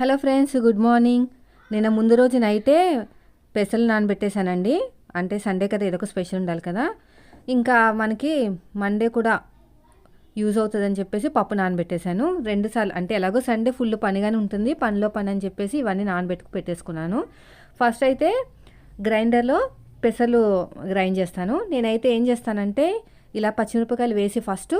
Hello friends good morning. నేను ముందు రోజు నైటే పెసలు నానబెట్టేశానండి. అంటే సండే కదా ఏదో ఒక స్పెషల్ ఉండాలి కదా. ఇంకా మనకి మండే కూడా యూజ్ అవుతుందని చెప్పేసి పప్పు నానబెట్టేశాను. రెండుసార్లు అంటే ఎలాగో సండే ఫుల్ పనిగానే ఉంటుంది. పనిలో పని అని చెప్పేసి ఇవన్నీ నానబెట్టుకు పెట్టేసుకున్నాను. ఫస్ట్ అయితే గ్రైండర్లో పెసలు గ్రైండ్ చేస్తాను. నేనైతే ఏం చేస్తానంటే ఇలా పచ్చిమిరపకాయలు వేసి ఫస్ట్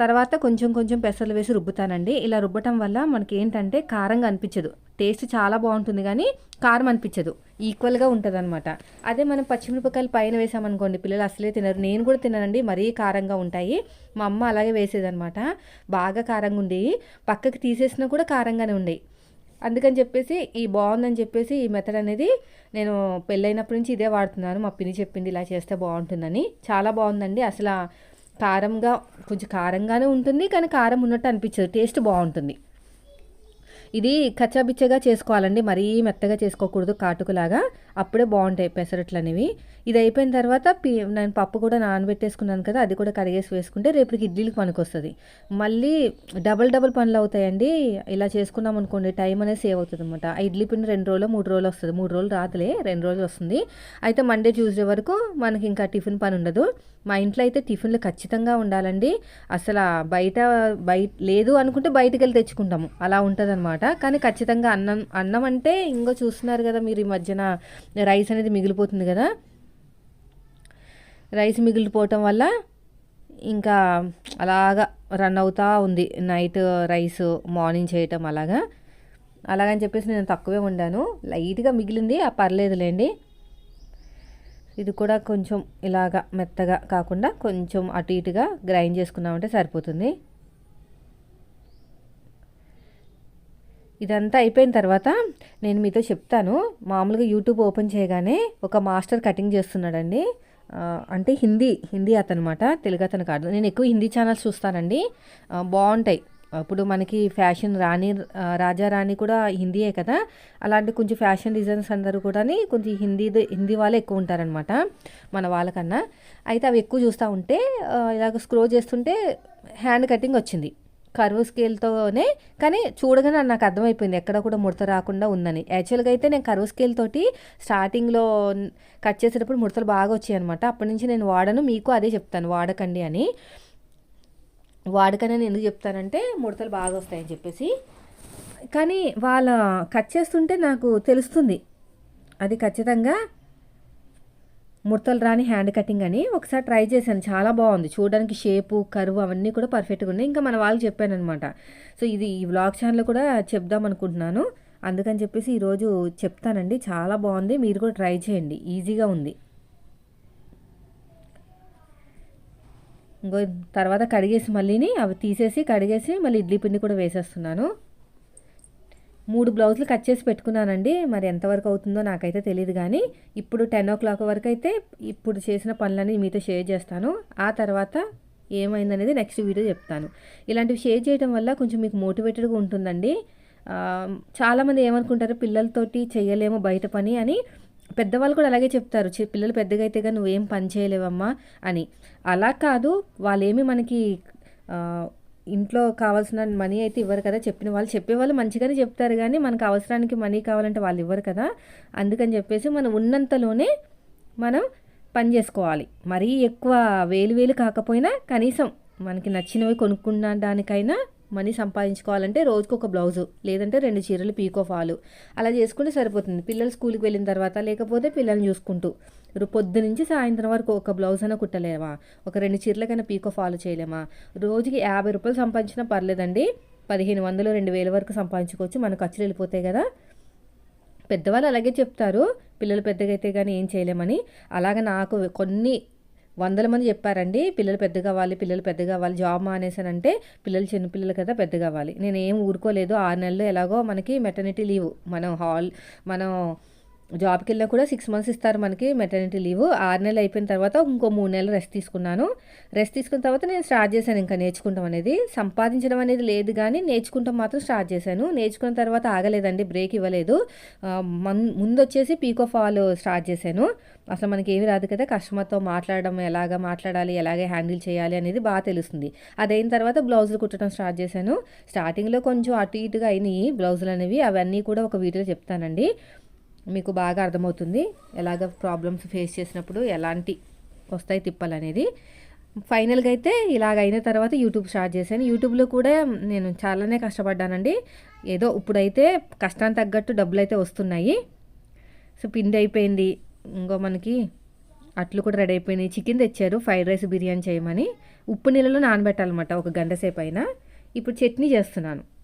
తర్వాత కొంచెం కొంచెం పెసలు వేసి రుబ్బుతానండి. ఇలా రుబ్బటం వల్ల మనకి ఏంటంటే కారంగా అనిపించదు. టేస్ట్ చాలా బాగుంటుంది కానీ కారం అనిపించదు. ఈక్వల్గా ఉంటుంది అనమాట అదే మనం పచ్చిమిరపకాయలు పైన వేసామనుకోండి పిల్లలు అసలే తినరు. నేను కూడా తిననండి మరీ కారంగా ఉంటాయి. మా అమ్మ అలాగే వేసేదనమాట బాగా కారంగా ఉండేవి పక్కకి తీసేసినా కూడా కారంగానే ఉండేవి అందుకని చెప్పేసి ఈ బాగుందని చెప్పేసి ఈ మెథడ్ అనేది నేను పెళ్ళైనప్పటి నుంచి ఇదే వాడుతున్నాను. మా పిన్ని చెప్పింది ఇలా చేస్తే బాగుంటుందని. చాలా బాగుందండి. అసలు కారంగా కొంచెం కారంగానే ఉంటుంది కానీ కారం ఉన్నట్టు అనిపించదు. టేస్ట్ బాగుంటుంది. ఇది కచ్చాబిచ్చగా చేసుకోవాలండి. మరీ మెత్తగా చేసుకోకూడదు. కాటుకులాగా. అప్పుడే బాగుంటాయి పెసరట్లు అనేవి ఇది అయిపోయిన తర్వాత పి నేను పప్పు కూడా నానబెట్టేసుకున్నాను కదా అది కూడా కడిగేసి వేసుకుంటే రేపటికి ఇడ్లీకి పనికొస్తుంది. మళ్ళీ డబల్ డబల్ పనులు అవుతాయండి. ఇలా చేసుకున్నాం అనుకోండి టైం అనేది సేవ్ అవుతుంది అనమాట ఆ ఇడ్లీ పిండి రెండు రోజులు మూడు రోజులు వస్తుంది. మూడు రోజులు రాదులే రెండు రోజులు వస్తుంది. అయితే మండే ట్యూస్డే వరకు మనకి ఇంకా టిఫిన్ పని ఉండదు. మా ఇంట్లో అయితే టిఫిన్లు ఖచ్చితంగా ఉండాలండి. అసలు బయట బయట లేదు అనుకుంటే బయటకు వెళ్ళి తెచ్చుకుంటాము. అలా ఉంటుంది అనమాట కానీ ఖచ్చితంగా అన్నం అన్నం అంటే ఇంకో చూస్తున్నారు కదా మీరు ఈ మధ్యన రైస్ అనేది మిగిలిపోతుంది కదా. రైస్ మిగిలిపోవటం వల్ల ఇంకా అలాగా రన్ అవుతూ ఉంది. నైట్ రైస్ మార్నింగ్ చేయటం అలాగా. అలాగని చెప్పేసి నేను తక్కువే వండాను. లైట్గా మిగిలింది. ఆ పర్లేదులేండి. ఇది కూడా కొంచెం ఇలాగా మెత్తగా కాకుండా కొంచెం అటు ఇటుగా గ్రైండ్ చేసుకున్నామంటే సరిపోతుంది. ఇదంతా అయిపోయిన తర్వాత నేను మీతో చెప్తాను. మామూలుగా యూట్యూబ్ ఓపెన్ చేయగానే ఒక మాస్టర్ కటింగ్ చేస్తున్నాడండి. అంటే హిందీ హిందీ అతనమాట తెలుగు అతను కాదు. నేను ఎక్కువ హిందీ ఛానల్స్ చూస్తానండి. బాగుంటాయి. ఇప్పుడు మనకి ఫ్యాషన్ రాణి రాజా రాణి కూడా హిందీయే కదా. అలాంటి కొంచెం ఫ్యాషన్ డిజైన్స్ అందరూ కూడా కొంచెం హిందీ హిందీ వాళ్ళే ఎక్కువ ఉంటారనమాట మన వాళ్ళకన్నా. అయితే అవి ఎక్కువ చూస్తూ ఉంటే ఇలాగ స్క్రో చేస్తుంటే హ్యాండ్ కటింగ్ వచ్చింది. కరువు స్కేల్తోనే కానీ చూడగానే నాకు అర్థమైపోయింది ఎక్కడ కూడా ముడత రాకుండా ఉందని. యాక్చువల్గా అయితే నేను కరువు స్కేల్ తోటి స్టార్టింగ్లో కట్ చేసేటప్పుడు ముడతలు బాగా వచ్చాయి అనమాట అప్పటి నుంచి నేను వాడను మీకు అదే చెప్తాను వాడకండి అని. వాడకనని ఎందుకు చెప్తానంటే ముడతలు బాగా వస్తాయని చెప్పేసి. కానీ వాళ్ళ కట్ చేస్తుంటే నాకు తెలుస్తుంది. అది ఖచ్చితంగా ముడతలు రాని హ్యాండ్ కటింగ్ అని ఒకసారి ట్రై చేశాను. చాలా బాగుంది. చూడడానికి షేపు కరువు అవన్నీ కూడా పర్ఫెక్ట్గా ఉన్నాయి. ఇంకా మన వాళ్ళకి చెప్పాను అనమాట సో ఇది ఈ వ్లాగ్ ఛానల్ కూడా చెప్దాం అనుకుంటున్నాను. అందుకని చెప్పేసి ఈరోజు చెప్తానండి. చాలా బాగుంది. మీరు కూడా ట్రై చేయండి. ఈజీగా ఉంది. ఇంకో తర్వాత కడిగేసి మళ్ళీని అవి తీసేసి కడిగేసి మళ్ళీ ఇడ్లీ పిండి కూడా వేసేస్తున్నాను. మూడు బ్లౌజులు కట్ చేసి పెట్టుకున్నానండి. మరి ఎంతవరకు అవుతుందో నాకైతే తెలియదు కానీ ఇప్పుడు టెన్ ఓ క్లాక్ వరకు అయితే ఇప్పుడు చేసిన పనులన్నీ మీతో షేర్ చేస్తాను. ఆ తర్వాత ఏమైందనేది నెక్స్ట్ వీడియో చెప్తాను. ఇలాంటివి షేర్ చేయడం వల్ల కొంచెం మీకు మోటివేటెడ్గా ఉంటుందండి. చాలామంది ఏమనుకుంటారు పిల్లలతోటి చేయలేమో బయట పని అని. పెద్దవాళ్ళు కూడా అలాగే చెప్తారు పిల్లలు పెద్దగా అయితే కానీ నువ్వేం పని చేయలేవమ్మా అని. అలా కాదు వాళ్ళేమి మనకి ఇంట్లో కావాల్సిన మనీ అయితే ఇవ్వరు కదా. చెప్పిన వాళ్ళు చెప్పేవాళ్ళు మంచిగానే చెప్తారు కానీ మనకు అవసరానికి మనీ కావాలంటే వాళ్ళు ఇవ్వరు కదా. అందుకని చెప్పేసి మనం ఉన్నంతలోనే మనం పని చేసుకోవాలి. మరీ ఎక్కువ వేలు వేలు కాకపోయినా కనీసం మనకి నచ్చినవి కొనుక్కున్న దానికైనా మనీ సంపాదించుకోవాలంటే రోజుకు ఒక బ్లౌజు లేదంటే రెండు చీరలు పీకో ఫాలు అలా చేసుకుంటే సరిపోతుంది. పిల్లలు స్కూల్కి వెళ్ళిన తర్వాత లేకపోతే పిల్లల్ని చూసుకుంటూ. పొద్దు నుంచి సాయంత్రం వరకు ఒక బ్లౌజ్ అయినా కుట్టలేమా? ఒక రెండు చీరలకైనా పీకో ఫాలో చేయలేమా? రోజుకి యాభై రూపాయలు సంపాదించినా పర్లేదండి. పదిహేను వందలు రెండు వేల వరకు సంపాదించుకోవచ్చు. మన ఖర్చులు వెళ్ళిపోతాయి కదా? పెద్దవాళ్ళు అలాగే చెప్తారు. పిల్లలు పెద్దగా అయితే కానీ ఏం చేయలేమని. అలాగే నాకు కొన్ని వందల మంది చెప్పారండి. పిల్లలు పెద్దగా కావాలి పిల్లలు పెద్దగా కావాలి జాబ్ మానేసానంటే పిల్లలు చిన్నపిల్లలు కదా పెద్ద కావాలి. నేను ఏం ఊరుకోలేదు. ఆరు నెలలు ఎలాగో మనకి మెటర్నిటీ లీవ్ మనం హాల్ మనం జాబ్కి వెళ్ళినా కూడా సిక్స్ మంత్స్ ఇస్తారు మనకి మెటర్నిటీ లీవ్ ఆరు నెలలు అయిపోయిన తర్వాత ఇంకో మూడు నెలలు రెస్ట్ తీసుకున్నాను. రెస్ట్ తీసుకున్న తర్వాత నేను స్టార్ట్ చేశాను ఇంకా నేర్చుకుంటాం అనేది. సంపాదించడం అనేది లేదు కానీ నేర్చుకుంటాం మాత్రం స్టార్ట్ చేశాను. నేర్చుకున్న తర్వాత ఆగలేదండి బ్రేక్ ఇవ్వలేదు. మన్- ముందు వచ్చేసి పీకో ఫాల్ స్టార్ట్ చేశాను. అసలు మనకి ఏమి రాదు కదా కస్టమర్తో మాట్లాడడం ఎలాగ మాట్లాడాలి ఎలాగే హ్యాండిల్ చేయాలి అనేది బాగా తెలుస్తుంది. అదైన తర్వాత బ్లౌజులు కుట్టడం స్టార్ట్ చేశాను. స్టార్టింగ్లో కొంచెం అటు ఇటుగా అయినాయి బ్లౌజులు అనేవి. అవన్నీ కూడా ఒక వీడియోలో చెప్తానండి. మీకు బాగా అర్థమవుతుంది ఎలాగ ప్రాబ్లమ్స్ ఫేస్ చేసినప్పుడు ఎలాంటి వస్తాయి తిప్పలు అనేది. ఫైనల్గా అయితే ఇలాగ అయిన తర్వాత యూట్యూబ్ స్టార్ట్ చేశాను. యూట్యూబ్లో కూడా నేను చాలానే కష్టపడ్డానండి. ఏదో ఇప్పుడైతే కష్టానికి తగ్గట్టు డబ్బులు అయితే వస్తున్నాయి. సో పిండి అయిపోయింది. ఇంకో మనకి అట్లు కూడా రెడీ అయిపోయినాయి. చికెన్ తెచ్చారు. ఫ్రైడ్ రైస్ బిర్యానీ చేయమని. ఉప్పు నీళ్ళలో నానబెట్టాలన్నమాట. ఒక గంట సేపు అయినా. ఇప్పుడు చట్నీ చేస్తున్నాను.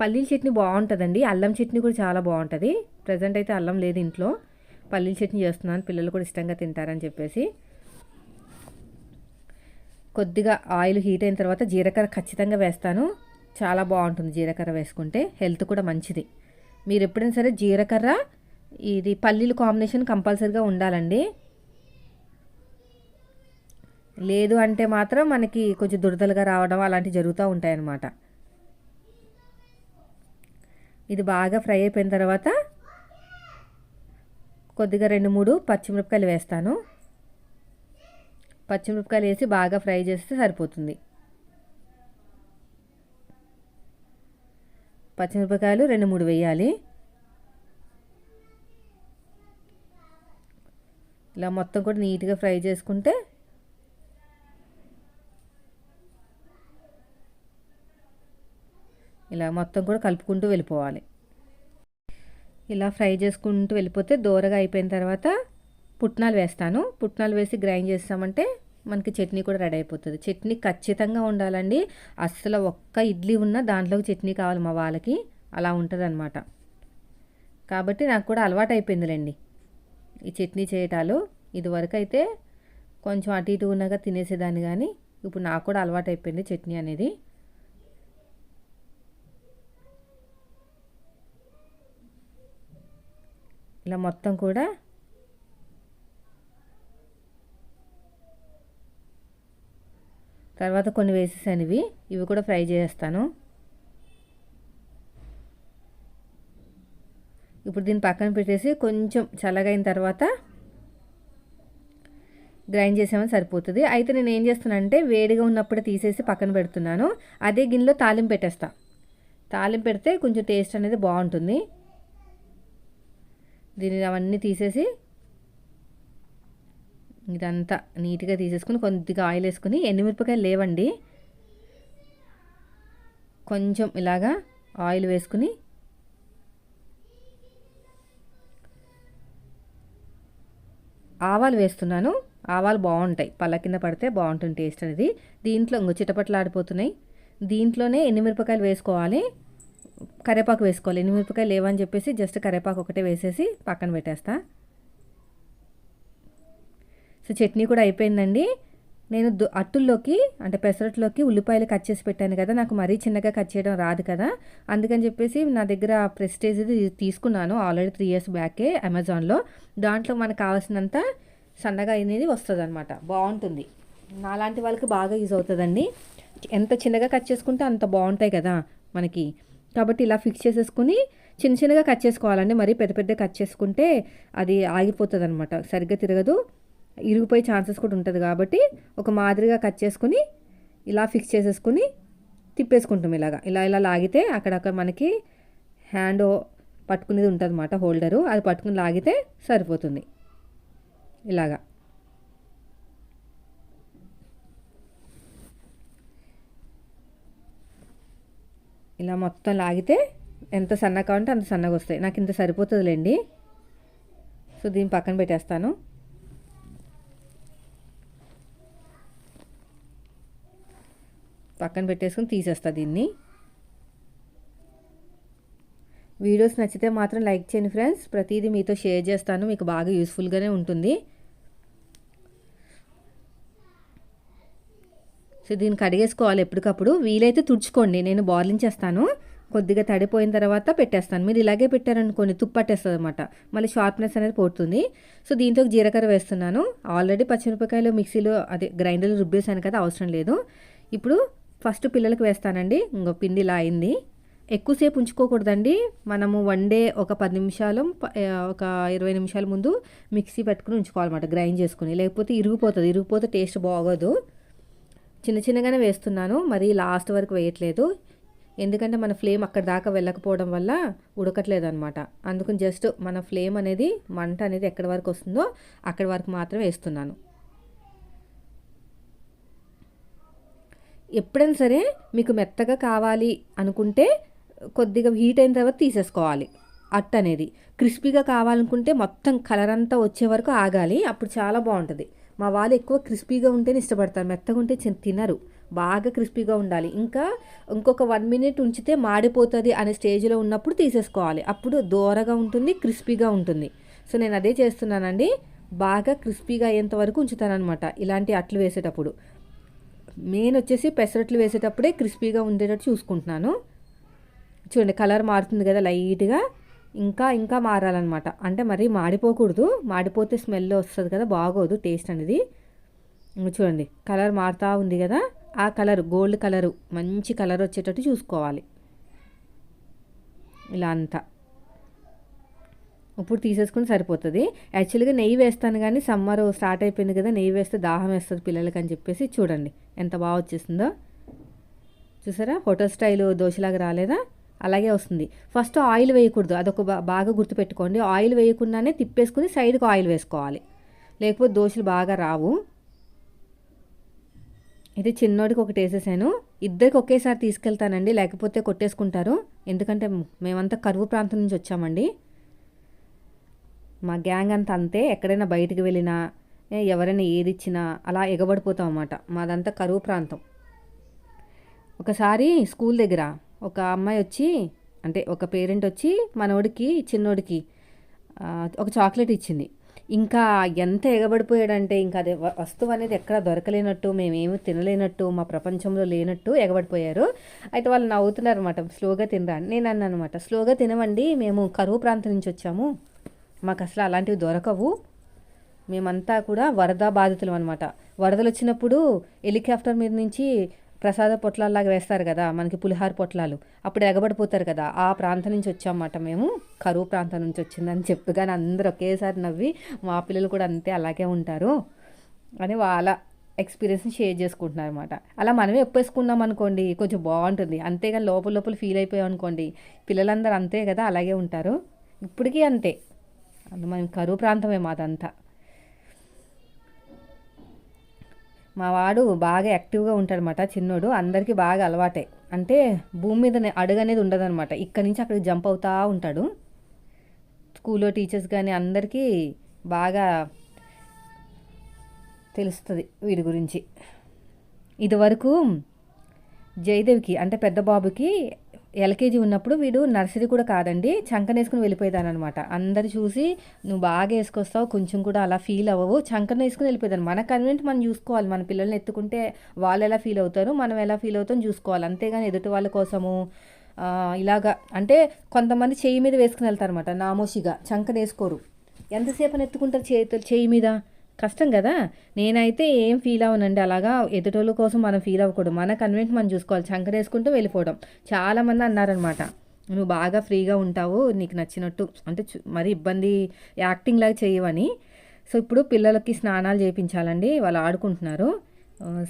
పల్లీల చట్నీ బాగుంటుందండి. అల్లం చట్నీ కూడా చాలా బాగుంటుంది. ప్రజెంట్ అయితే అల్లం లేదు ఇంట్లో. పల్లీల చట్నీ చేస్తున్నాను. పిల్లలు కూడా ఇష్టంగా తింటారని చెప్పేసి. కొద్దిగా ఆయిల్ హీట్ అయిన తర్వాత జీలకర్ర ఖచ్చితంగా వేస్తాను. చాలా బాగుంటుంది జీలకర్ర వేసుకుంటే. హెల్త్ కూడా మంచిది. మీరు ఎప్పుడైనా సరే జీలకర్ర ఇది పల్లీలు కాంబినేషన్ కంపల్సరీగా ఉండాలండి. లేదు అంటే మాత్రం మనకి కొంచెం దురదలుగా రావడం అలాంటివి జరుగుతూ ఉంటాయన్నమాట. ఇది బాగా ఫ్రై అయిపోయిన తర్వాత కొద్దిగా రెండు మూడు పచ్చిమిరపకాయలు వేస్తాను. పచ్చిమిరపకాయలు వేసి బాగా ఫ్రై చేస్తే సరిపోతుంది. పచ్చిమిరపకాయలు రెండు మూడు వేయాలి. ఇలా మొత్తం కూడా నీట్గా ఫ్రై చేసుకుంటే ఇలా మొత్తం కూడా కలుపుకుంటూ వెళ్ళిపోవాలి. ఇలా ఫ్రై చేసుకుంటూ వెళ్ళిపోతే దూరగా అయిపోయిన తర్వాత పుట్నాలు వేస్తాను. పుట్నాలు వేసి గ్రైండ్ చేస్తామంటే మనకి చట్నీ కూడా రెడీ అయిపోతుంది. చట్నీ ఖచ్చితంగా ఉండాలండి. అస్సలు ఒక్క ఇడ్లీ ఉన్నా దాంట్లోకి చట్నీ కావాలి మా వాళ్ళకి. అలా ఉంటుంది అనమాట కాబట్టి నాకు కూడా అలవాటు అయిపోయిందిలేండి ఈ చట్నీ చేయటాలు. ఇదివరకు అయితే కొంచెం అటు ఇటు ఉన్నగా తినేసేదాన్ని కానీ ఇప్పుడు నాకు కూడా అలవాటు అయిపోయింది చట్నీ అనేది. ఇలా మొత్తం కూడా తర్వాత కొన్ని వేసేసాను ఇవి ఇవి కూడా ఫ్రై చేస్తాను ఇప్పుడు దీన్ని పక్కన పెట్టేసి కొంచెం చల్లగైన తర్వాత గ్రైండ్ చేసామని సరిపోతుంది. అయితే నేను ఏం చేస్తున్నానంటే వేడిగా ఉన్నప్పుడే తీసేసి పక్కన పెడుతున్నాను. అదే గిన్నెలో తాలింపు పెట్టేస్తా. తాలింపు పెడితే కొంచెం టేస్ట్ అనేది బాగుంటుంది. దీన్ని అవన్నీ తీసేసి ఇదంతా నీట్గా తీసేసుకుని కొద్దిగా ఆయిల్ వేసుకుని ఎండుమిరపకాయలు లేవండి. కొంచెం ఇలాగా ఆయిల్ వేసుకుని ఆవాలు వేస్తున్నాను. ఆవాలు బాగుంటాయి. పళ్ళ కింద పడితే బాగుంటుంది టేస్ట్ అనేది. దీంట్లో ఇంకో చిటపట్లు ఆడిపోతున్నాయి. దీంట్లోనే ఎండుమిరపకాయలు వేసుకోవాలి. కరేపాకు వేసుకోవాలి. ఎండుమిరపకాయలు లేవని చెప్పేసి జస్ట్ కరేపాకు ఒకటే వేసేసి పక్కన పెట్టేస్తా. సో చట్నీ కూడా అయిపోయిందండి. నేను అట్టుల్లోకి అంటే పెసరట్లోకి ఉల్లిపాయలు కట్ చేసి పెట్టాను కదా నాకు మరీ చిన్నగా కట్ చేయడం రాదు కదా. అందుకని చెప్పేసి నా దగ్గర ప్రెస్టేజ్ తీసుకున్నాను ఆల్రెడీ త్రీ ఇయర్స్ బ్యాకే అమెజాన్లో. దాంట్లో మనకు కావాల్సినంత సన్నగా అనేది వస్తుంది అనమాట బాగుంటుంది. నాలాంటి వాళ్ళకి బాగా యూజ్ అవుతుందండి. ఎంత చిన్నగా కట్ చేసుకుంటే అంత బాగుంటాయి కదా మనకి. కాబట్టి ఇలా ఫిక్స్ చేసేసుకుని చిన్న చిన్నగా కట్ చేసుకోవాలండి. మరీ పెద్ద పెద్ద కట్ చేసుకుంటే అది ఆగిపోతుంది అనమాట సరిగ్గా తిరగదు. ఇరిగిపోయే ఛాన్సెస్ కూడా ఉంటుంది కాబట్టి ఒక మాదిరిగా కట్ చేసుకుని ఇలా ఫిక్స్ చేసేసుకుని తిప్పేసుకుంటాం ఇలాగా. ఇలా ఇలా లాగితే అక్కడక్కడ మనకి హ్యాండ్ పట్టుకునేది ఉంటుంది అనమాట హోల్డరు అది పట్టుకుని లాగితే సరిపోతుంది. ఇలాగా. ఇలా మొత్తం లాగితే ఎంత సన్నగా ఉంటే అంత సన్నగా వస్తాయి. నాకు ఇంత సరిపోతుందిలేండి. సో దీన్ని పక్కన పెట్టేస్తాను. పక్కన పెట్టేసుకుని తీసేస్తా దీన్ని. వీడియోస్ నచ్చితే మాత్రం లైక్ చేయండి ఫ్రెండ్స్. ప్రతిదీ మీతో షేర్ చేస్తాను. మీకు బాగా యూస్ఫుల్గానే ఉంటుంది. సో దీన్ని కడిగేసుకోవాలి ఎప్పటికప్పుడు. వీలైతే తుడుచుకోండి. నేను బార్లింగ్ చేస్తాను. కొద్దిగా తడిపోయిన తర్వాత పెట్టేస్తాను. మీరు ఇలాగే పెట్టారనుకోండి తుప్పట్టేస్తుంది అనమాట మళ్ళీ షార్ప్నెస్ అనేది పోతుంది. సో దీంతో జీలకర్ర వేస్తున్నాను. ఆల్రెడీ పచ్చిమిరపకాయలు మిక్సీలో అదే గ్రైండర్లో రుబ్బేసాను కదా అవసరం లేదు. ఇప్పుడు ఫస్ట్ పిల్లలకి వేస్తానండి. ఇంకో పిండి ఇలా అయింది. ఎక్కువసేపు ఉంచుకోకూడదండి. మనము వన్ డే ఒక పది నిమిషాలు ఒక ఇరవై నిమిషాల ముందు మిక్సీ పెట్టుకుని ఉంచుకోవాలన్నమాట గ్రైండ్ చేసుకుని. లేకపోతే ఇరిగిపోతుంది. ఇరిగిపోతే టేస్ట్ బాగోదు. చిన్న చిన్నగానే వేస్తున్నాను. మరి లాస్ట్ వరకు వేయట్లేదు. ఎందుకంటే మన ఫ్లేమ్ అక్కడ దాకా వెళ్ళకపోవడం వల్ల ఉడకట్లేదు అనమాట అందుకని జస్ట్ మన ఫ్లేమ్ అనేది మంట అనేది ఎక్కడి వరకు వస్తుందో అక్కడి వరకు మాత్రమే వేస్తున్నాను. ఎప్పుడైనా సరే మీకు మెత్తగా కావాలి అనుకుంటే కొద్దిగా హీట్ అయిన తర్వాత తీసేసుకోవాలి. అట్ట అనేది. క్రిస్పీగా కావాలనుకుంటే మొత్తం కలర్ అంతా వచ్చే వరకు ఆగాలి. అప్పుడు చాలా బాగుంటుంది. మా వాళ్ళు ఎక్కువ క్రిస్పీగా ఉంటేనే ఇష్టపడతారు. మెత్తగా ఉంటే తినరు. బాగా క్రిస్పీగా ఉండాలి. ఇంకా ఇంకొక వన్ మినిట్ ఉంచితే మాడిపోతుంది అనే స్టేజ్లో ఉన్నప్పుడు తీసేసుకోవాలి. అప్పుడు దోరగా ఉంటుంది క్రిస్పీగా ఉంటుంది. సో నేను అదే చేస్తున్నానండి. బాగా క్రిస్పీగా అయ్యేంత వరకు ఉంచుతానమాట ఇలాంటి అట్లు వేసేటప్పుడు. మెయిన్ వచ్చేసి పెసరట్లు వేసేటప్పుడే క్రిస్పీగా ఉండేటట్టు చూసుకుంటున్నాను. చూడండి కలర్ మారుతుంది కదా లైట్గా. ఇంకా ఇంకా మారాలన్నమాట. అంటే మరి మాడిపోకూడదు. మాడిపోతే స్మెల్ వస్తుంది కదా బాగోదు టేస్ట్ అనేది. చూడండి కలర్ మారుతూ ఉంది కదా ఆ కలర్ గోల్డ్ కలరు మంచి కలర్ వచ్చేటట్టు చూసుకోవాలి. ఇలా అంతా. ఇప్పుడు తీసేసుకుని సరిపోతుంది. యాక్చువల్గా నెయ్యి వేస్తాను కానీ సమ్మర్ స్టార్ట్ అయిపోయింది కదా నెయ్యి వేస్తే దాహం వేస్తుంది పిల్లలకి అని చెప్పేసి చూడండి ఎంత బాగా వచ్చేసిందో. చూసారా? హోటల్ స్టైల్ దోశలాగా రాలేదా? అలాగే వస్తుంది. ఫస్ట్ ఆయిల్ వేయకూడదు. అదొక బాగా గుర్తుపెట్టుకోండి. ఆయిల్ వేయకుండానే తిప్పేసుకుని సైడ్కి ఆయిల్ వేసుకోవాలి. లేకపోతే దోశలు బాగా రావు. ఇది చిన్నోడికి ఒకటి వేసేసాను. ఇద్దరికి ఒకేసారి తీసుకెళ్తానండి. లేకపోతే కొట్టేసుకుంటారు. ఎందుకంటే మేమంతా కరువు ప్రాంతం నుంచి వచ్చామండి. మా గ్యాంగ్ అంతా అంతే. ఎక్కడైనా బయటికి వెళ్ళినా ఎవరైనా ఏది ఇచ్చినా అలా ఎగబడిపోతాం అన్నమాట. మాదంతా కరువు ప్రాంతం. ఒకసారి స్కూల్ దగ్గర ఒక అమ్మాయి వచ్చి అంటే ఒక పేరెంట్ వచ్చి మనోడికి చిన్నోడికి ఒక చాక్లెట్ ఇచ్చింది. ఇంకా ఎంత ఎగబడిపోయాడంటే ఇంకా అదే వస్తువు అనేది ఎక్కడ దొరకలేనట్టు మేమేమి తినలేనట్టు మా ప్రపంచంలో లేనట్టు ఎగబడిపోయారు. అయితే వాళ్ళు నవ్వుతున్నారు అనమాట స్లోగా తినరా? నేను అన్నమాట స్లోగా తినవండి మేము కరువు ప్రాంతం నుంచి వచ్చాము. మాకు అసలు అలాంటివి దొరకవు. మేమంతా కూడా వరద బాధితులు అనమాట వరదలు వచ్చినప్పుడు హెలికాప్టర్ మీద నుంచి ప్రసాద పొట్లాల్లాగా వేస్తారు కదా మనకి పులిహార పొట్లాలు. అప్పుడు ఎగబడిపోతారు కదా ఆ ప్రాంతం నుంచి వచ్చామన్నమాట మేము. కరువు ప్రాంతం నుంచి వచ్చిందని చెప్పగానే అందరూ ఒకేసారి నవ్వి మా పిల్లలు కూడా అంతే అలాగే ఉంటారు అని వాళ్ళ ఎక్స్పీరియన్స్ని షేర్ చేసుకుంటున్నారు అనమాట అలా మనమే ఒప్పేసుకున్నాం అనుకోండి కొంచెం బాగుంటుంది. అంతేగాని లోపల లోపల ఫీల్ అయిపోయాం అనుకోండి పిల్లలందరూ అంతే కదా అలాగే ఉంటారు. ఇప్పటికీ అంతే. అది మనం కరువు ప్రాంతమే మాదంతా. మా వాడు బాగా యాక్టివ్గా ఉంటాడనమాట చిన్నోడు. అందరికీ బాగా అలవాటే. అంటే భూమి మీద అడుగు అనేది ఉండదనమాట ఇక్కడి నుంచి అక్కడికి జంప్ అవుతా ఉంటాడు. స్కూల్లో టీచర్స్ కానీ అందరికీ బాగా తెలుస్తుంది వీడి గురించి. ఇదివరకు జయదేవికి అంటే పెద్ద బాబుకి ఎల్కేజీ ఉన్నప్పుడు వీడు నర్సరీ కూడా కాదండి చంకనేసుకుని వేసుకుని అనమాట అందరు చూసి నువ్వు బాగా వేసుకొస్తావు కొంచెం కూడా అలా ఫీల్ అవ్వవు. చంకన వేసుకుని వెళ్ళిపోయేదాన్ని. మన కన్వెంట్ మనం చూసుకోవాలి. మన పిల్లల్ని ఎత్తుకుంటే వాళ్ళు ఎలా ఫీల్ అవుతారు మనం ఎలా ఫీల్ అవుతాం చూసుకోవాలి. అంతేగాని ఎదుటి వాళ్ళ కోసము ఇలాగా. అంటే కొంతమంది చేయి మీద వేసుకుని వెళ్తారనమాట నామోషిగా. చంకన వేసుకోరు ఎంతసేపు అని ఎత్తుకుంటారు చేతులు చేయి మీద? కష్టం కదా? నేనైతే ఏం ఫీల్ అవ్వనండి. అలాగా ఎదుటోళ్ళ కోసం మనం ఫీల్ అవ్వకూడదు. మన కన్వెంట్ మనం చూసుకోవాలి. చంకరేసుకుంటూ వెళ్ళిపోవడం. చాలామంది అన్నారనమాట నువ్వు బాగా ఫ్రీగా ఉంటావు. నీకు నచ్చినట్టు. అంటే చు- మరి ఇబ్బంది యాక్టింగ్ లాగా చేయవని. సో ఇప్పుడు పిల్లలకి స్నానాలు చేయించాలండి వాళ్ళు ఆడుకుంటున్నారు.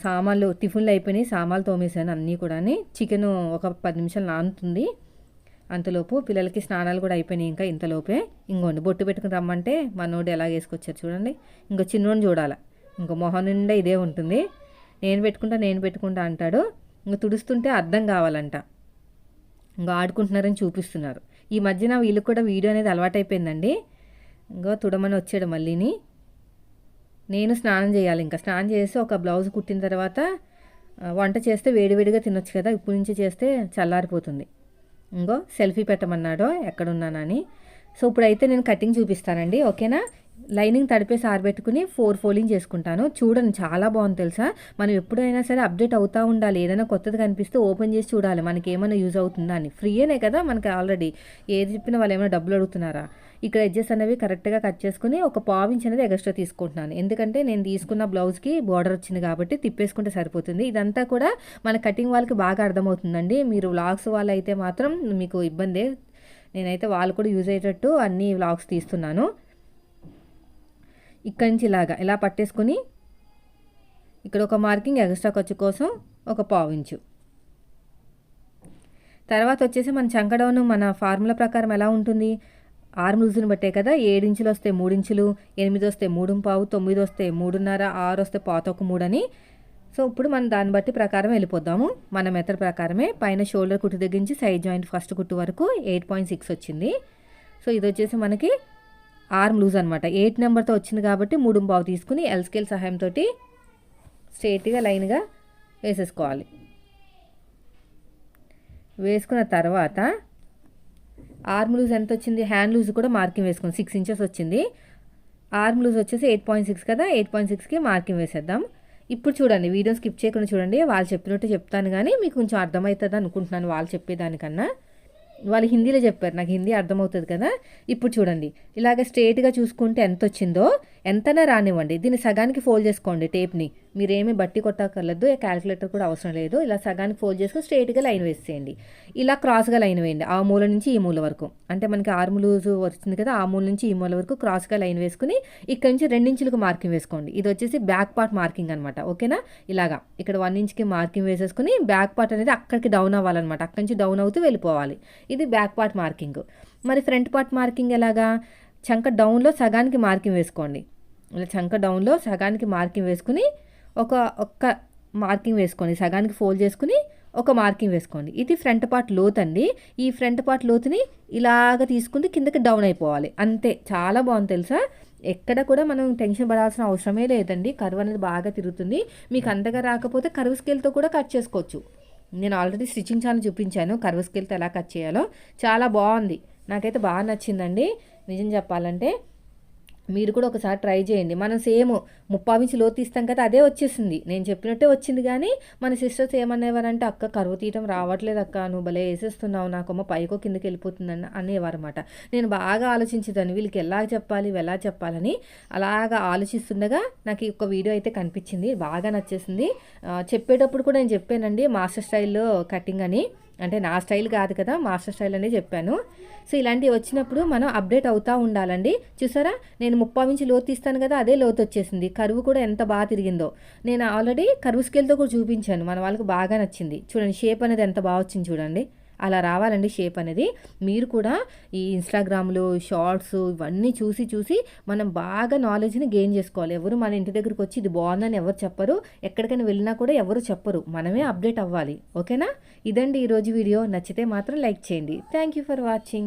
సామాన్లు టిఫిన్లు అయిపోయినాయి. సామాన్లు తోమేశాను అన్నీ కూడా చికెన్ ఒక పది నిమిషాలు నానుతుంది. అంతలోపు పిల్లలకి స్నానాలు కూడా అయిపోయినాయి ఇంకా ఇంతలోపే. ఇంకోండి బొట్టు పెట్టుకుని రమ్మంటే మనోడు ఎలా వేసుకొచ్చారు చూడండి. ఇంకా చిన్నోడిని చూడాలి. ఇంకో మొహం నిండా ఇదే ఉంటుంది. నేను పెట్టుకుంటా నేను పెట్టుకుంటా అంటాడు. ఇంక తుడుస్తుంటే అర్థం కావాలంట. ఇంకా ఆడుకుంటున్నారని చూపిస్తున్నారు. ఈ మధ్యన వీళ్ళకి కూడా వీడియో అనేది అలవాటైపోయిందండి. ఇంకా తుడమని వచ్చాడు మళ్ళీని. నేను స్నానం చేయాలి ఇంకా. స్నానం చేసి ఒక బ్లౌజ్ కుట్టిన తర్వాత వంట చేస్తే వేడివేడిగా తినొచ్చు కదా. ఇప్పుడు నుంచి చేస్తే చల్లారిపోతుంది. ఇంకో సెల్ఫీ పెట్టమన్నాడో ఎక్కడున్నానని. సో ఇప్పుడైతే నేను కటింగ్ చూపిస్తానండి ఓకేనా? లైనింగ్ తడిపేసి ఆరబెట్టుకుని ఫోర్ ఫోలింగ్ చేసుకుంటాను. చూడండి చాలా బాగుంది తెలుసా? మనం ఎప్పుడైనా సరే అప్డేట్ అవుతూ ఉండాలి. ఏదైనా కొత్తది కనిపిస్తే ఓపెన్ చేసి చూడాలి. మనకి ఏమైనా యూజ్ అవుతుందా అని. ఫ్రీయేనే కదా మనకి ఆల్రెడీ. ఏది చెప్పినా వాళ్ళు ఏమైనా డబ్బులు అడుగుతున్నారా? ఇక్కడ ఎడ్జెస్ అనేవి కరెక్ట్గా కట్ చేసుకుని ఒక పావించి అనేది ఎక్స్ట్రా తీసుకుంటున్నాను. ఎందుకంటే నేను తీసుకున్న బ్లౌజ్కి బార్డర్ వచ్చింది కాబట్టి తిప్పేసుకుంటే సరిపోతుంది. ఇదంతా కూడా మన కటింగ్ వాళ్ళకి బాగా అర్థమవుతుందండి. మీరు వ్లాగ్స్ వాళ్ళు అయితే మాత్రం మీకు ఇబ్బందే. నేనైతే వాళ్ళు కూడా యూజ్ అయ్యేటట్టు అన్ని వ్లాగ్స్ తీస్తున్నాను. ఇక్కడి నుంచి ఇలాగా ఇలా పట్టేసుకొని ఇక్కడ ఒక మార్కింగ్ ఎక్స్ట్రా ఖర్చు కోసం ఒక పావు ఇంచు. తర్వాత వచ్చేసి మన చంకడౌన్ మన ఫార్ములా ప్రకారం ఎలా ఉంటుంది? ఆరు లూజుని బట్టే కదా ఏడించులు వస్తే మూడించులు ఎనిమిది వస్తే మూడు పావు తొమ్మిది వస్తే మూడున్నర ఆరు వస్తే పాతొక మూడు అని. సో ఇప్పుడు మనం దాన్ని బట్టి ప్రకారం వెళ్ళిపోదాము మన మెథడ్ ప్రకారమే పైన షోల్డర్ కుట్టు దగ్గర నుంచి సైడ్ జాయింట్ ఫస్ట్ కుట్టు వరకు ఎయిట్ పాయింట్ సిక్స్ వచ్చింది. సో ఇది వచ్చేసి మనకి ఆర్మ్ లూజ్ అనమాట ఎయిట్ నెంబర్తో వచ్చింది కాబట్టి మూడు బావు తీసుకుని ఎల్ స్కేల్ సహాయంతో స్ట్రేట్గా లైన్గా వేసేసుకోవాలి. వేసుకున్న తర్వాత ఆర్మ్ లూజ్ ఎంత వచ్చింది? హ్యాండ్ లూజ్ కూడా మార్కింగ్ వేసుకుంది సిక్స్ ఇంచెస్ వచ్చింది. ఆర్మ్ లూజ్ వచ్చేసి ఎయిట్ పాయింట్ సిక్స్ కదా ఎయిట్ పాయింట్ సిక్స్కి మార్కింగ్ వేసేద్దాం. ఇప్పుడు చూడండి వీడియో స్కిప్ చేయకుండా చూడండి వాళ్ళు చెప్పినట్టు చెప్తాను కానీ మీకు కొంచెం అర్థమవుతుంది అనుకుంటున్నాను వాళ్ళు చెప్పేదానికన్నా. వాళ్ళు హిందీలో చెప్పారు నాకు హిందీ అర్థమవుతుంది కదా ఇప్పుడు చూడండి. ఇలాగ స్ట్రేట్గా చూసుకుంటే ఎంత వచ్చిందో ఎంతనా రానివ్వండి. దీన్ని సగానికి ఫోల్డ్ చేసుకోండి టేప్ని మీరేమీ బట్టి కొట్టక్కర్లేదు క్యాలిక్యులేటర్ కూడా అవసరం లేదు. ఇలా సగానికి ఫోల్డ్ చేసుకుని స్ట్రైట్గా లైన్ వేసేయండి. ఇలా క్రాస్గా లైన్ వేయండి. ఆ మూల నుంచి ఈ మూల వరకు. అంటే మనకి ఆర్మ్ లూజ్ వచ్చింది కదా ఆ మూల నుంచి ఈ మూల వరకు క్రాస్గా లైన్ వేసుకుని ఇక్కడ నుంచి రెండించులకు మార్కింగ్ వేసుకోండి. ఇది వచ్చేసి బ్యాక్ పార్ట్ మార్కింగ్ అనమాట ఓకేనా ఇలాగా. ఇక్కడ వన్ ఇంచ్కి మార్కింగ్ వేసేసుకుని బ్యాక్ పార్ట్ అనేది అక్కడికి డౌన్ అవ్వాలన్నమాట. అక్కడి నుంచి డౌన్ అవుతూ వెళ్ళిపోవాలి. ఇది బ్యాక్ పార్ట్ మార్కింగ్ మరి ఫ్రంట్ పార్ట్ మార్కింగ్ ఎలాగా? చంక డౌన్లో సగానికి మార్కింగ్ వేసుకోండి. ఇలా చంక డౌన్లో సగానికి మార్కింగ్ వేసుకుని ఒక ఒక్క మార్కింగ్ వేసుకోండి. సగానికి ఫోల్డ్ చేసుకుని ఒక మార్కింగ్ వేసుకోండి. ఇది ఫ్రంట్ పార్ట్ లోత్ అండి. ఈ ఫ్రంట్ పార్ట్ లోతుని ఇలాగ తీసుకుంటే కిందకి డౌన్ అయిపోవాలి. అంతే. చాలా బాగుంది తెలుసా? ఎక్కడ కూడా మనం టెన్షన్ పడాల్సిన అవసరమే లేదండి. కరువు అనేది బాగా తిరుగుతుంది. మీకు అంతగా రాకపోతే కరువు స్కేల్తో కూడా కట్ చేసుకోవచ్చు. నేను ఆల్రెడీ స్టిచ్చింగ్ ఛానల్ చూపించాను. కరువు స్కేల్తో ఎలా కట్ చేయాలో. చాలా బాగుంది. నాకైతే బాగా నచ్చిందండి. నిజం చెప్పాలంటే మీరు కూడా ఒకసారి ట్రై చేయండి. మనం సేమ్ ముప్పావించి లోతు తీస్తాం కదా అదే వచ్చేసింది. నేను చెప్పినట్టే వచ్చింది కానీ మన సిస్టర్స్ ఏమనేవారంటే అక్క కరువు తీయటం రావట్లేదు అక్క నువ్వు భలే వేసేస్తున్నావు నాకమ్మ పైకో కిందకి వెళ్ళిపోతుందని అనేవారన్నమాట. నేను బాగా ఆలోచించేదాన్ని వీళ్ళకి ఎలా చెప్పాలి ఎలా చెప్పాలని అలాగా ఆలోచిస్తుండగా నాకు ఒక వీడియో అయితే కనిపించింది బాగా నచ్చేసింది. చెప్పేటప్పుడు కూడా నేను చెప్పానండి మాస్టర్ స్టైల్లో కటింగ్ అని. అంటే నా స్టైల్ కాదు కదా మాస్టర్ స్టైల్ అనే చెప్పాను. సో ఇలాంటివి వచ్చినప్పుడు మనం అప్డేట్ అవుతూ ఉండాలండి. చూసారా? నేను ముప్పై నుంచి లోతు తీస్తాను కదా అదే లోతు వచ్చేసింది. కరువు కూడా ఎంత బాగా తిరిగిందో. నేను ఆల్రెడీ కరువు స్కేల్తో కూడా చూపించాను. మన వాళ్ళకి బాగా నచ్చింది. చూడండి షేప్ అనేది ఎంత బాగా వచ్చింది చూడండి. అలా రావాలండి షేప్ అనేది. మీరు కూడా ఈ ఇన్స్టాగ్రామ్లు షార్ట్స్ ఇవన్నీ చూసి చూసి మనం బాగా నాలెడ్జ్ని గెయిన్ చేసుకోవాలి. ఎవరు మన ఇంటి దగ్గరకు వచ్చి ఇది బాగుందని ఎవరు చెప్పరు. ఎక్కడికైనా వెళ్ళినా కూడా ఎవరు చెప్పరు. మనమే అప్డేట్ అవ్వాలి. ఓకేనా? ఇదండి ఈరోజు వీడియో. నచ్చితే మాత్రం లైక్ చేయండి. Thank you for watching.